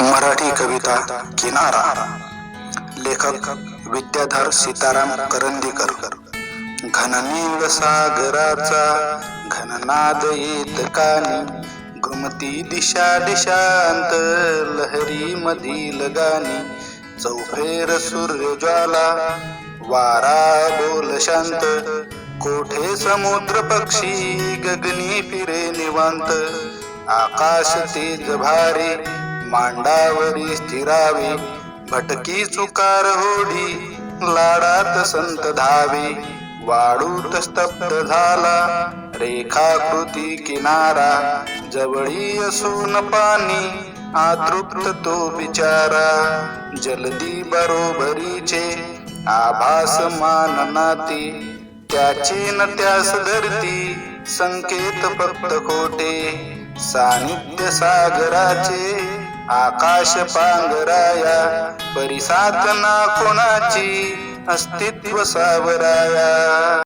मराठी कविता किनारा. लेखक विद्याधर सीताराम करंदीकर. घननील सागराचा घननाद येत कानी. घुमती दिशा दिशांत लहरी मधील गाणी. चौफेर सूर्यज्वाला वारा बोल शांत. कोठे समुद्र पक्षी गगनी फिरे निवांत. आकाश तेज भारी मांडावरी स्थिरावे. भटकी चुकार होडी लाडात संत धावे. वाळूत स्तब्ध झाला रेखाकृती किनारा. जवळी असून पाणी आतृप्त तो बिचारा. जलदी बरोबरीचे आभास मान नाती. त्याचे न त्यास धरती संकेत फक्त खोटे. सानिध्य सागराचे आकाश पांघराया परिसाधना कोणाची? अस्तित्व सावराया.